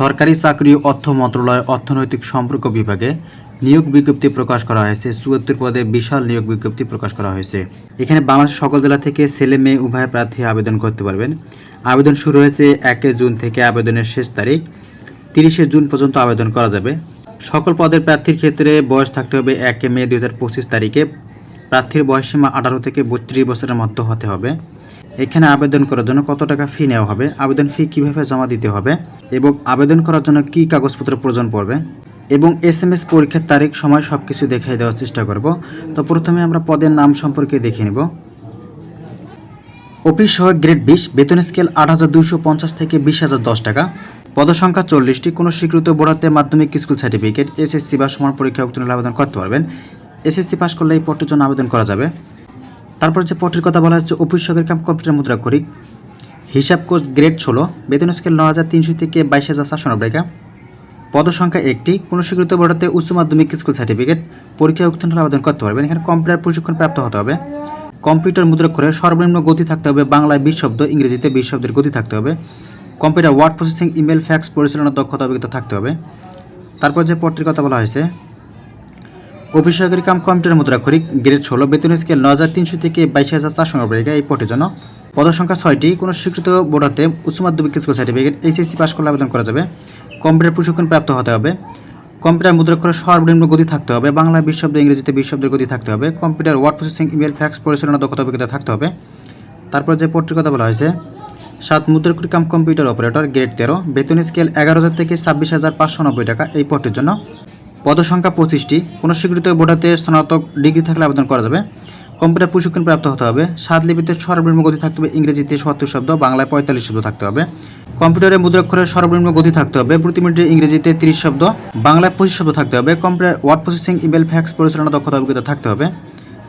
সরকারি চাকরি অর্থ মন্ত্রণালয় অর্থনৈতিক সম্পর্ক বিভাগে নিয়োগ বিজ্ঞপ্তি প্রকাশ করা হয়েছে। চুয়াত্তর পদে বিশাল নিয়োগ বিজ্ঞপ্তি প্রকাশ করা হয়েছে। এখানে বাংলাদেশ সকল জেলা থেকে ছেলে, মেয়ে, উভয় প্রার্থী আবেদন করতে পারবেন। আবেদন শুরু হয়েছে একে জুন থেকে আবেদনের শেষ তারিখ। তিরিশে জুন পর্যন্ত আবেদন করা যাবে। সকল পদের প্রার্থীর ক্ষেত্রে বয়স থাকতে হবে একে মে দুই হাজার পঁচিশ তারিখে। প্রার্থীর বয়সীমা আঠারো থেকে বত্রিশ বছরের মধ্যে হতে হবে। এখানে আবেদন করার জন্য কত টাকা ফি নেওয়া হবে? আবেদন ফি কীভাবে জমা দিতে হবে? এবং আবেদন করার জন্য কি কাগজপত্র প্রয়োজন পড়বে? এবং এস এম এস পরীক্ষার তারিখ, সময় সব কিছু দেখিয়ে দেওয়ার চেষ্টা করব। তো প্রথমে আমরা পদের নাম সম্পর্কে দেখে নেব। অফিস সহ গ্রেড বিশ, বেতন স্কেল আট হাজার দুইশো পঞ্চাশ থেকে বিশ হাজার দশ টাকা। পদসংখ্যা চল্লিশটি, কোনো স্বীকৃত বোর্ডাতে মাধ্যমিক স্কুল সার্টিফিকেট এসএসসি বা সমান পরীক্ষা উত্তীর্ণ আবেদন করতে পারবেন। এসএসসি পাস করলে এই পদটির জন্য আবেদন করা যাবে। তারপর যে পদটির কথা বলা হচ্ছে অফিস সহকারী কাম কম্পিউটার মুদ্রা করি। হিসাব কোর্স গ্রেড ষোলো, বেতন স্কেল ন হাজার তিনশো থেকে বাইশ হাজার চারশো নব্বই পদসংখ্যা একটি, কোনো স্বীকৃত বোর্ডাতে উচ্চ মাধ্যমিক স্কুল সার্টিফিকেট পরীক্ষা উত্তীর্ণ আবেদন করতে পারবেন। এখানে কম্পিউটার প্রশিক্ষণ প্রাপ্ত হতে হবে। কম্পিউটার মুদ্রা করে সর্বনিম্ন গতি থাকতে হবে বাংলায় বিশ শব্দ, ইংরেজিতে বিশ শব্দের গতি থাকতে হবে। Computer word processing email fax পরিচালনার দক্ষতা, অভিজ্ঞতা থাকতে হবে। তারপর যে পদটির কথা বলা হয়েছে অফিস সহকারী কাম কম্পিউটার মুদ্রাক্ষরিক গ্রেড ষোলো, বেতন স্কেল ন হাজার তিনশো থেকে বাইশ হাজার চারশো নব্বই এই পটের জন্য। পদসংখ্যা ছয়টি, কোনো স্বীকৃত বোর্ডাতে উচ্চ মাধ্যমিক স্কুল সার্টিফিকেট, এইচএসসি পাস করলে আবেদন করা যাবে। কম্পিউটার প্রশিক্ষণ প্রাপ্ত হতে হবে। কম্পিউটার মুদ্রাক্ষরের সর্বনিম্ন গতি থাকতে হবে। বাংলা বিশ শব্দ ইংরেজিতে বিশ শব্দের গতি থাকতে হবে। Computer word processing, email, fax পরিচালনা, দক্ষতা, অভিজ্ঞতা থাকতে হবে। তারপর যে পদটির কথা বলা হয়েছে, সাত মুদ্রাক্ষরী কাম কম্পিউটার অপারেটর, গ্রেড তেরো, বেতন স্কেল এগারো হাজার থেকে ছাব্বিশ হাজার পাঁচশো নব্বই টাকা, এই পদটির জন্য। পদসংখ্যা পঁচিশটি। কোনো স্বীকৃত বোর্ডাতে স্নাতক ডিগ্রি থাকলে আবেদন করা যাবে। কম্পিউটার প্রশিক্ষণ প্রাপ্ত হতে হবে। সাত লিপিতে সর্বনিম্ন গতি থাকতে হবে। ইংরেজিতে সত্তর শব্দ, বাংলায় পঁয়তাল্লিশ শব্দ থাকতে হবে। কম্পিউটারে মুদ্রাক্ষরের সর্বনিম্ন গতি থাকতে হবে। প্রতি মিনিটে ইংরেজিতে তিরিশ শব্দ, বাংলায় পঁচিশ শব্দ থাকতে হবে। Computer word processing, email, fax পরিচালনা, দক্ষতা, অভিজ্ঞতা থাকতে হবে।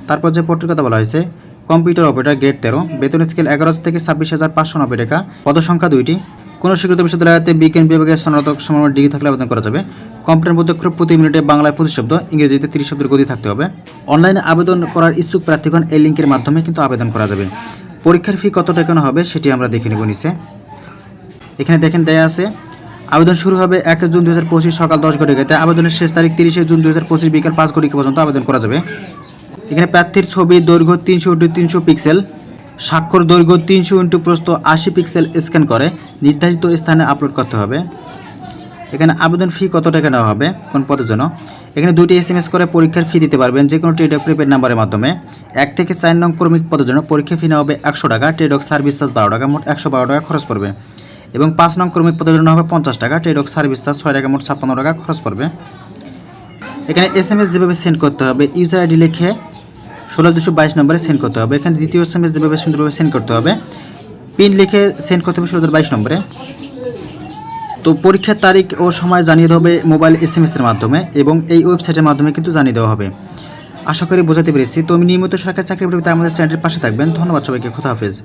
তারপর যে পদটির কথা বলা হয়েছে কম্পিউটার অপারেটর গ্রেড তেরো, বেতন স্কেল এগারো থেকে ছাব্বিশ হাজার পাঁচশো নব্বই টাকা, পদসংখ্যা দুইটি। কোনো স্বীকৃত বিশ্ববিদ্যালয়তে বিজ্ঞান বিভাগের স্নাতক সমান ডিগ্রি থাকলে আবেদন করা যাবে। কম্পিউটার মুদ্রাক্ষর প্রতি মিনিটে বাংলায় পঁচিশ শব্দ ইংরেজিতে তিরিশ শব্দের গতি থাকতে হবে। অনলাইনে আবেদন করার ইচ্ছুক প্রার্থীগণ এই লিঙ্কের মাধ্যমে কিন্তু আবেদন করা যাবে। পরীক্ষার ফি কত টাকা হবে সেটি আমরা দেখে নেব নিচে। এখানে দেখেন দেয়া আছে, আবেদন শুরু হবে এক জুন দুই হাজার পঁচিশ সকাল দশ ঘটিকাতে। আবেদনের শেষ তারিখ তিরিশে জুন দুই হাজার পঁচিশ বিকাল পাঁচ ঘটিকা পর্যন্ত আবেদন করা যাবে। এখানে প্রার্থীর ছবি, দৈর্ঘ্য তিনশো ইন্টু তিনশো পিক্সেল। স্বাক্ষর, দৈর্ঘ্য তিনশো ইন্টু প্রস্থ আশি পিক্সেল স্ক্যান করে। নির্ধারিত স্থানে আপলোড করতে হবে। এখানে আবেদন ফি কত টাকা নেওয়া হবে? কোন পদের জন্য? এখানে দুটি এস এম এস করে পরীক্ষার ফি দিতে পারবেন যে কোনো ট্রেডক প্রিপেড নাম্বারের মাধ্যমে। এক থেকে চার নং ক্রমিক পদের জন্য পরীক্ষা ফি নেওয়া হবে একশো টাকা ট্রেডক সার্ভিস চার্জ বারো টাকা, মোট একশো বারো টাকা খরচ পড়বে। এবং পাঁচ নং ক্রমিক পদের জন্য হবে পঞ্চাশ টাকা ট্রেডক সার্ভিস চার্জ ছয় টাকা, মোট ছাপ্পান্ন টাকা খরচ পড়বে। এখানে এস এম এস যেভাবে সেন্ড করতে হবে ইউজার আইডি লিখে ষোলো দুশো বাইশ নম্বরে সেন্ড করতে হবে। এখানে দ্বিতীয় এস এম এস যেভাবে সুন্দরভাবে সেন্ড করতে হবে পিন লিখে সেন্ড করতে হবে ষোলো বাইশ নম্বরে। তো পরীক্ষার তারিখ ও সময় জানিয়ে দেওয়া হবে মোবাইল এস এম মাধ্যমে এবং এই ওয়েবসাইটের মাধ্যমে কিন্তু জানিয়ে দেওয়া হবে। আশা করি বোঝাতে পেরেছি। তো আমি নিয়মিত সরকারি চাকরি পেতে আমাদের চ্যানেলের পাশে থাকবেন। ধন্যবাদ সবাইকে। খুদা হাফেজ।